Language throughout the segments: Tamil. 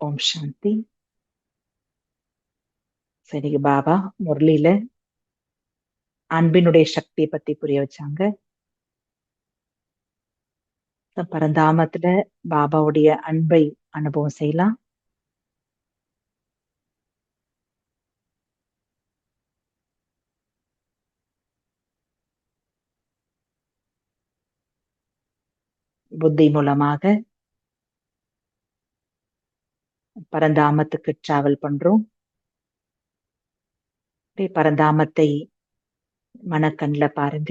ஓம் சாந்தி. சரி பாபா முரளியில அன்பினுடைய சக்தியை பத்தி புரிய வச்சாங்க. பரந்தாமத்துல பாபாவுடைய அன்பை அனுபவம் செய்யலாம். புத்தி மூலமாக பரந்தாமத்துக்கு டிராவல் பண்றோம். அப்படியே பரந்தாமத்தை மனக்கண்ல பாருங்க.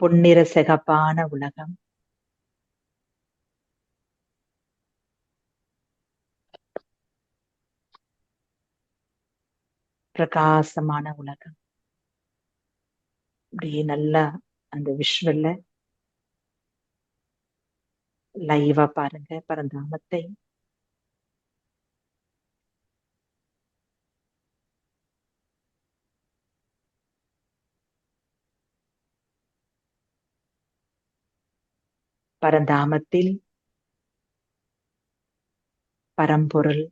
பொன்னிற சிகப்பான உலகம். பிரகாசமான உலகம். அப்படியே நல்லா அந்த விஷுவல்ல லைவா பாருங்க பரந்தாமத்தை. பரந்தாமத்தில் பரம்பொருள்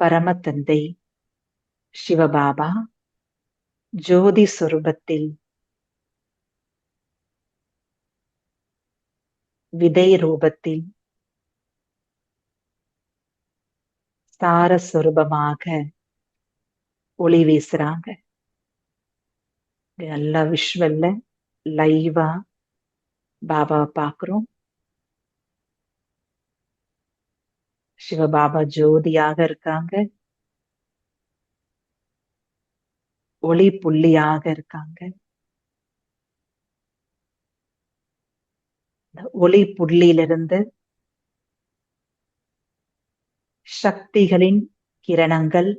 பரமதந்தை சிவபாபா ஜோதி சொரூபத்தில் விதை ரூபத்தில் சாரஸ்வரூபமாக ஒளி வீசுறாங்க. நல்லா விஷுவல்ல லைவா பாபாவை பார்க்குறோம். சிவபாபா ஜோதியாக இருக்காங்க. ஒளி புள்ளியாக இருக்காங்க. ஒளி புள்ளியிலிருந்து சக்திகளின் கிரணங்கள்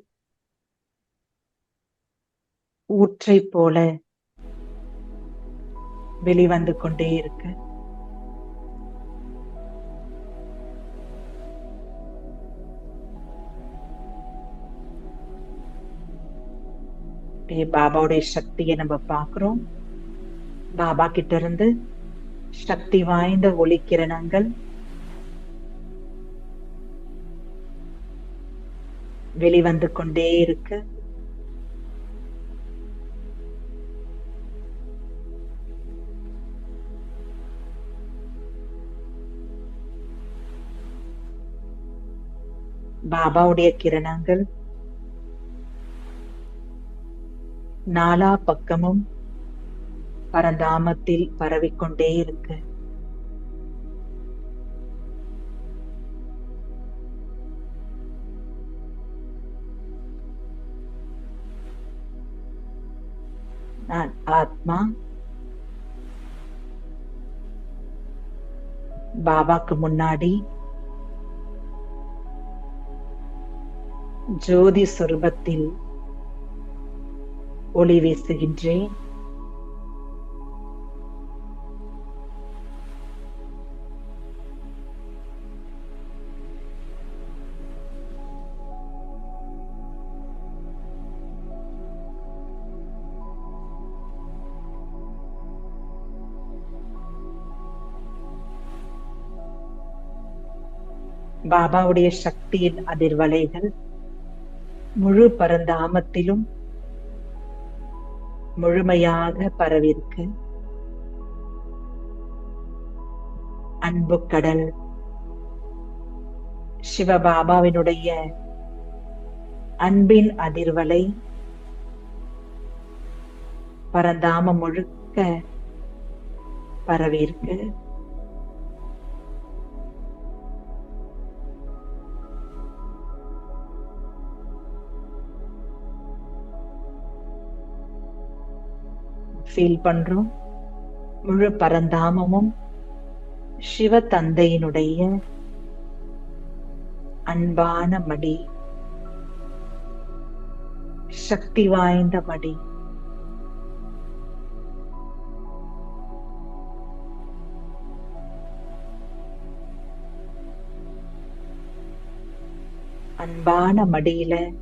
ஊற்றை போல வெளிவந்து கொண்டே இருக்கு. பாபாவுடைய சக்தியை நம்ம பார்க்கிறோம். பாபா கிட்ட இருந்து சக்தி வாய்ந்த ஒளிக்கிரணங்கள் வெளிவந்து கொண்டே இருக்கு. பாபாவுடைய கிரணங்கள். நாலா பக்கமும் பரந்தாமத்தில் பரவிக்கொண்டே இருக்கு. நான் ஆத்மா. பாபாக்கு முன்னாடி ஜோதி சொருபத்தில் ஒளி வீசுகின்றேன். பாபாவுடைய சக்தியின் அதிர்வலைகள் முழு பரந்தாமத்திலும் முழுமையாக பரவிருக்கு அன்பு கடல் சிவபாபாவினுடைய அன்பின் அதிர்வலை பரந்தாமம் முழுக்க பரவிருக்கு ஃபீல் பண்றோம். முழு பரந்தாமமும் சிவ தந்தையினுடைய அன்பான மடி சக்தி வாய்ந்த மடி. அன்பான மடியில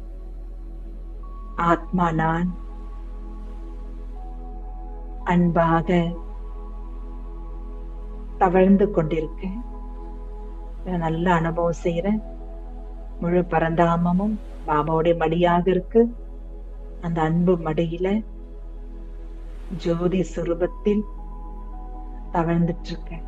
ஆத்மா நான் அன்பாக தவழ்ந்து கொண்டிருக்கேன் நல்ல அனுபவம் செய்யறேன் முழு பரந்தாமமும் பாபாவுடைய மடியாக இருக்கு. அந்த அன்பு மடியில ஜோதி சுரூபத்தில் தவழ்ந்துட்டு இருக்கேன்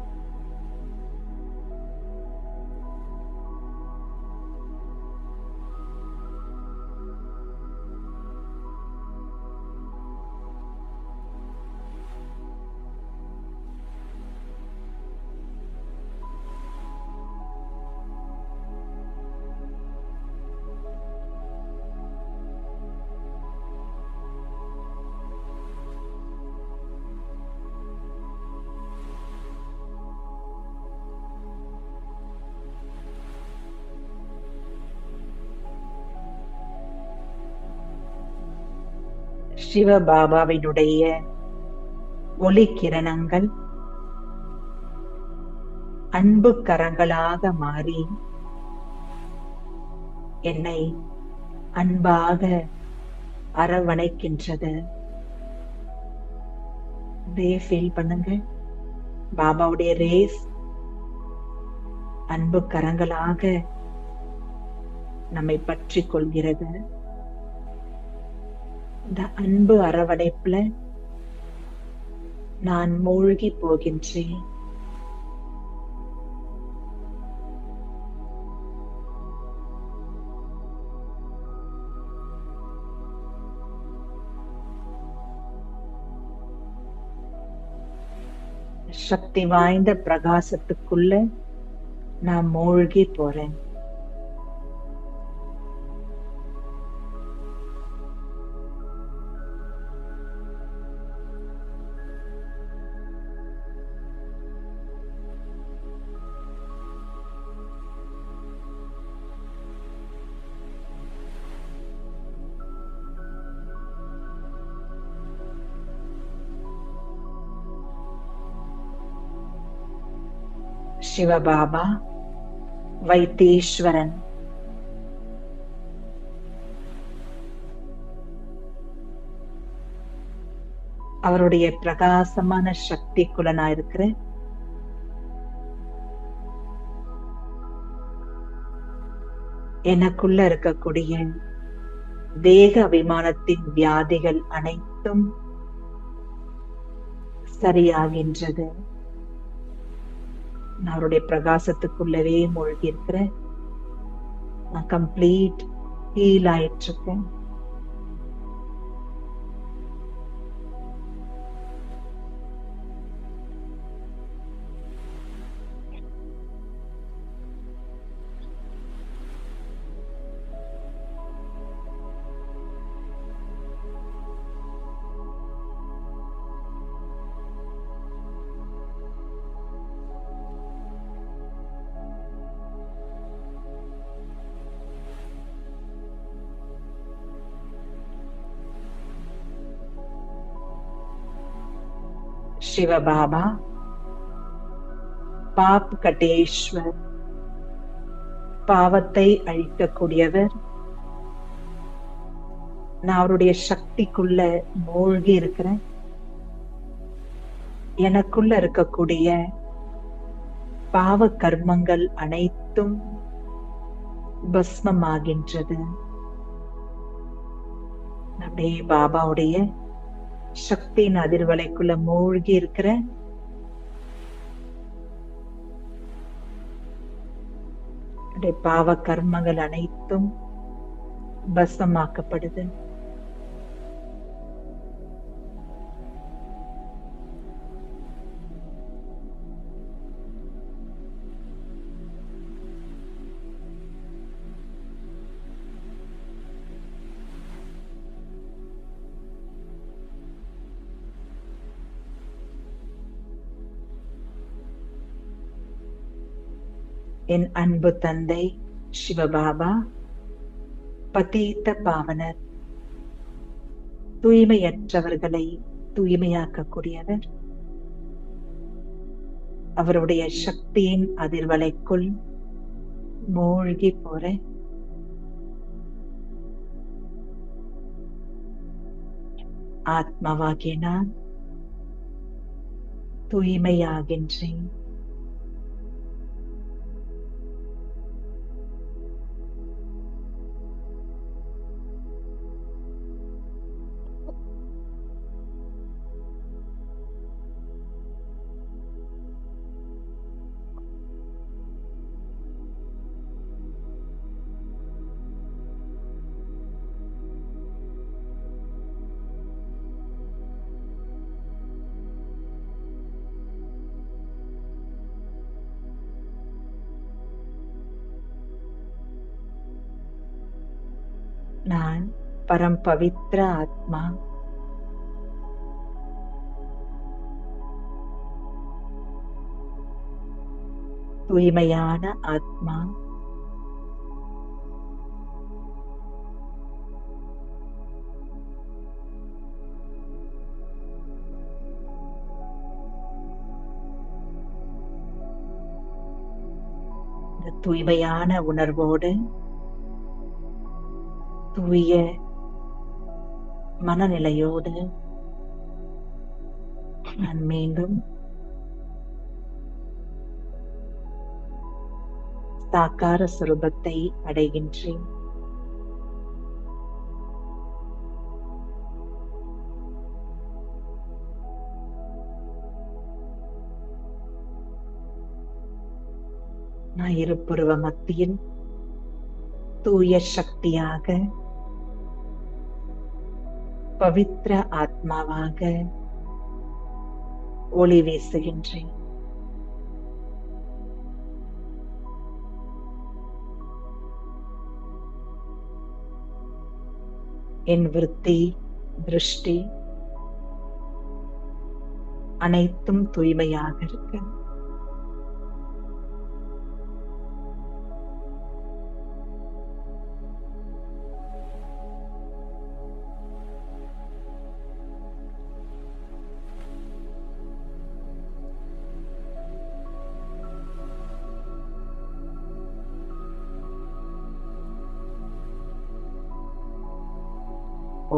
சிவபாபாவினுடைய ஒளி கிரணங்கள் அன்பு கரங்களாக மாறி என்னை அன்பாக அரவணைக்கின்றது. இதே ஃபீல் பண்ணுங்க பாபாவுடைய ரேஸ் அன்பு கரங்களாக நம்மை பற்றி கொள்கிறது. இந்த அன்பு அரவணைப்புல நான் மூழ்கி போகின்றேன். சக்தி வாய்ந்த பிரகாசத்துக்குள்ள நான் மூழ்கி போறேன். சிவபாபா வைத்தீஸ்வரன். அவருடைய பிரகாசமான சக்திக்குள்ள குலனா இருக்கிறேன் எனக்குள்ள இருக்கக்கூடிய தேக அபிமானத்தின் வியாதிகள் அனைத்தும் சரியாகின்றது. அவருடைய பிரகாசத்துக்குள்ளவே மூழ்கி இருக்கிறேன் நான் கம்ப்ளீட் ஹீல் ஆயிட்டு இருக்கேன் சிவபாபா பாப் கட்டேஸ்வர் பாவத்தை அழிக்கக்கூடியவர். நான் அவருடைய சக்திக்குள்ள மூழ்கி இருக்கிறேன். எனக்குள்ள இருக்கக்கூடிய பாவ கர்மங்கள் அனைத்தும் பஸ்மமாகின்றது. அப்படியே பாபாவுடைய சக்தியின் அதிர்வலைக்குள்ள மூழ்கி இருக்கிற பாவ கர்மங்கள் அனைத்தும் பசமாக்கப்படுது. என் அன்பு தந்தை சிவபாபா பதீத்த பாவனர் தூய்மையற்றவர்களை தூய்மையாக்கக்கூடியவர். அவருடைய சக்தியின் அதிர்வலைக்குள் மூழ்கி போறேன் ஆத்மாவாகிய நான் தூய்மையாகின்றேன். நான் பரம் பவித்ர ஆத்மா. தூய்மையான ஆத்மா. இந்த தூய்மையான உணர்வோடு தூய மனநிலையோடு நான் மீண்டும் சாக்கார சுரூபத்தை அடைகின்றேன். நான் இருப்புருவ மத்தியில் தூய சக்தியாக பவித்ர ஆத்மாவாக ஒளி வீசுகின்றேன். என் விருத்தி திருஷ்டி அனைத்தும் தூய்மையாக இருக்கிறது